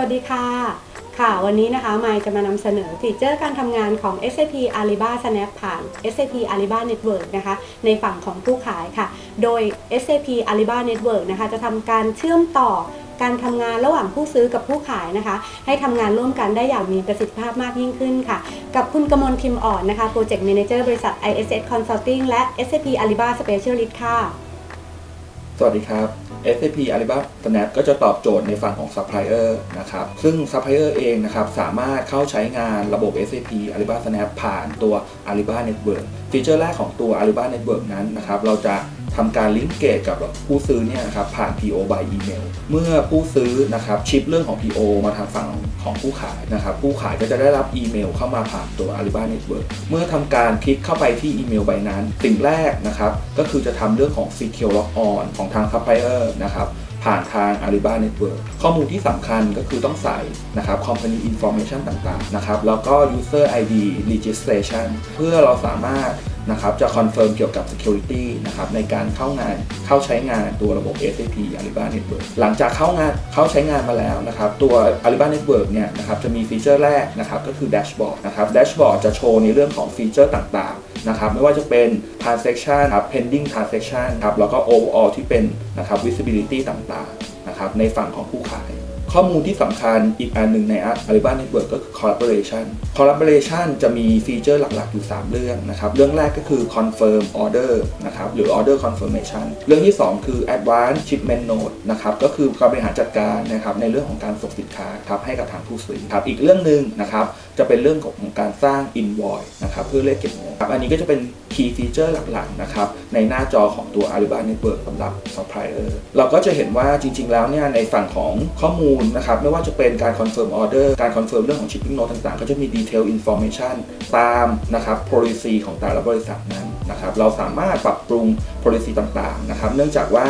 วัสดีค่ะ ค่ะวันนี้นะคะไมค์จะมานำเสนอฟีเจอร์การทำงานของ SAP Ariba Snap ผ่าน SAP Ariba Network นะคะในฝั่งของผู้ขายค่ะ โดย SAP Ariba Network นะคะจะทำการเชื่อมต่อการทำงานระหว่างผู้ซื้อกับผู้ขายนะคะ ให้ทำงานร่วมกันได้อย่างมีประสิทธิภาพมากยิ่งขึ้นค่ะ กับคุณกมลพิมพ์อ่อนนะคะ Project Manager บริษัท ISS Consulting และ SAP Ariba Specialist ค่ะ สวัสดีครับ SAP Alibaba Snap ก็จะตอบโจทย์ในฝั่งของซัพพลายเออร์นะครับ ซึ่งซัพพลายเออร์เองนะครับสามารถเข้าใช้งานระบบ SAP Alibaba Snap ผ่านตัว Alibaba Network ฟีเจอร์แรกของตัว Alibaba Network นั้นนะครับเราจะ ทำการลิงก์เกตกับผู้ซื้อเนี่ยนะครับผ่าน PO by email เมื่อผู้ซื้อนะครับชิปเรื่องของ PO มาทางฝั่งของผู้ขายนะครับผู้ขายก็จะได้รับอีเมลเข้ามาผ่านตัว Alibaba Network เมื่อทำการคลิกเข้าไปที่อีเมลใบนั้นสิ่งแรกนะครับก็คือจะทำเรื่องของ Secure Log On ของทาง Supplier นะครับผ่านทาง Alibaba Network ข้อมูลที่สำคัญก็คือต้องใส่นะครับ Company Information ต่างๆนะครับ แล้วก็ User ID Registration เพื่อเราสามารถ นะครับจะคอนเฟิร์มเกี่ยวกับ Security นะครับในการเข้างานเข้าใช้งานตัวระบบ SAP Alibaba Network หลังจากเข้างานเข้าใช้งานมาแล้วนะครับตัว Alibaba Network เนี่ยนะครับจะมีฟีเจอร์แรกนะครับก็คือ Dashboard นะครับ Dashboard จะโชว์ในเรื่องของฟีเจอร์ต่างๆนะครับไม่ว่าจะเป็น transaction ครับ pending transaction ครับแล้วก็ overall ที่เป็นนะครับ visibility ต่างๆนะครับในฝั่งของผู้ขาย ข้อมูลที่สำคัญอีกอันหนึ่งใน Alibaba Network ก็คือ collaboration collaboration จะมีฟีเจอร์หลักๆอยู่ 3 เรื่องนะครับ เรื่องแรกก็คือ confirm order นะครับ หรือ order confirmation เรื่องที่ 2 คือ advanced shipment note นะครับ ก็คือการบริหารจัดการนะครับในเรื่องของการส่งสินค้าครับให้กับทางผู้ซื้อครับ อีกเรื่องหนึ่งนะครับจะเป็นเรื่องของการสร้าง invoice นะครับเพื่อเรียกเก็บเงินครับอันนี้ก็จะเป็น key feature หลักๆนะครับในหน้าจอของตัว Alibaba Network สำหรับ supplier เราก็จะเห็นว่าจริง ๆ แล้วเนี่ยในฝั่งของข้อมูลนะครับไม่ว่าจะเป็นการ confirm order การ confirm เรื่องของ shipping note ต่างๆ ก็จะมี detail information ตามนะครับ policy ของแต่ละบริษัทนั้นนะครับเราสามารถปรับปรุง policy ต่างๆนะครับเนื่องจากว่า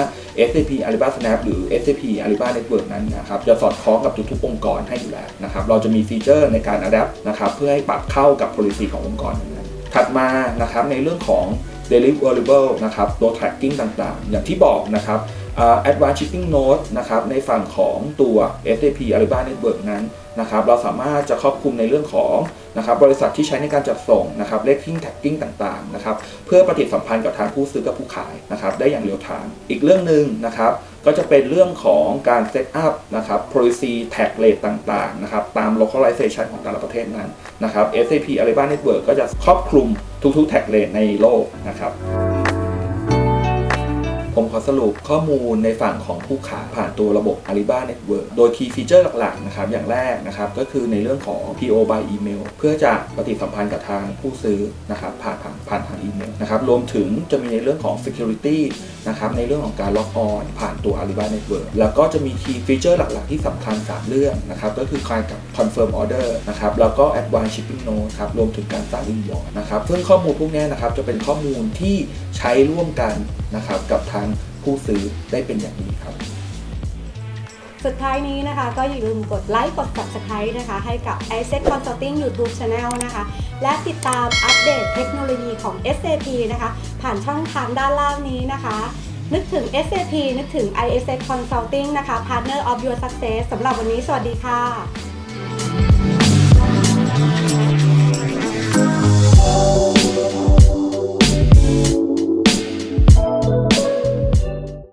SAP Alibaba Snap หรือ SAP Alibaba Network นั้นนะครับจะสอดคล้องกับทุกๆองค์กรให้อยู่แล้วนะครับเราจะมีฟีเจอร์ในการ adapt นะครับเพื่อให้ปรับเข้ากับ policy ขององค์กรนั้นถัดมานะครับในเรื่องของ deliverable นะครับตัว tracking ต่างๆ อย่างที่บอกนะครับ Advanced Shipping Note นะครับในฝั่งของตัว SAP Alibaba Network นั้นนะครับเราสามารถจะครอบคลุมในเรื่องของนะครับบริษัทที่ใช้ในการจัดส่งนะครับเลขทิ้งแท็กกิ้งต่างๆนะครับเพื่อปฏิสัมพันธ์กับทางผู้ซื้อกับผู้ขายนะครับได้อย่างเร็วทางอีกเรื่องหนึ่งนะครับก็จะเป็นเรื่องของการเซตอัพนะครับ policy tag rate ต่างๆนะครับตาม localization ของแต่ละประเทศนั้นนะครับ SAP Alibaba Network ก็จะครอบคลุมทุกๆ tag rate ในโลกนะครับผ ขอสรุปข้อมูลในฝั่งของผู้ขายผ่านตัวระบบ Alibaba Network โดย Key Feature หลักๆนะครับอย่างแรกนะครับก็คือในเรื่องของ PO by email เพื่อจะปฏิสัมพันธ์กับทางผู้ซื้อนะครับผ่านทางผ่านทางอีเมลนะครับรวมถึงจะมีในเรื่องของ Security นะครับในเรื่องของการล็อกออนผ่านตัว Alibaba Network แล้วก็จะมี Key Feature หลักๆ ที่สำคัญ 3 เรื่องนะครับก็คือการกับ Confirm Order นะครับแล้วก็ Advanced Shipping Note ครับรวมถึงการสร้าง Invoice นะครับซึ่งข้อมูลพวกนี้นะครับจะเป็นข้อมูลที่ใช้ร่วมกันนะครับกับทาง ผู้ซื้อได้เป็นอย่างดีครับ สุดท้ายนี้นะคะ ก็อย่าลืมกดไลค์กด subscribe นะคะ ให้กับ i s e t Consulting YouTube Channel นะคะ และติดตามอัปเดตเทคโนโลยีของ SAP นะคะ ผ่านช่องทางด้านล่างนี้นะคะนึกถึง SAP นึกถึง ISS Consulting นะคะ Partner of Your Success สำหรับวันนี้สวัสดีค่ะ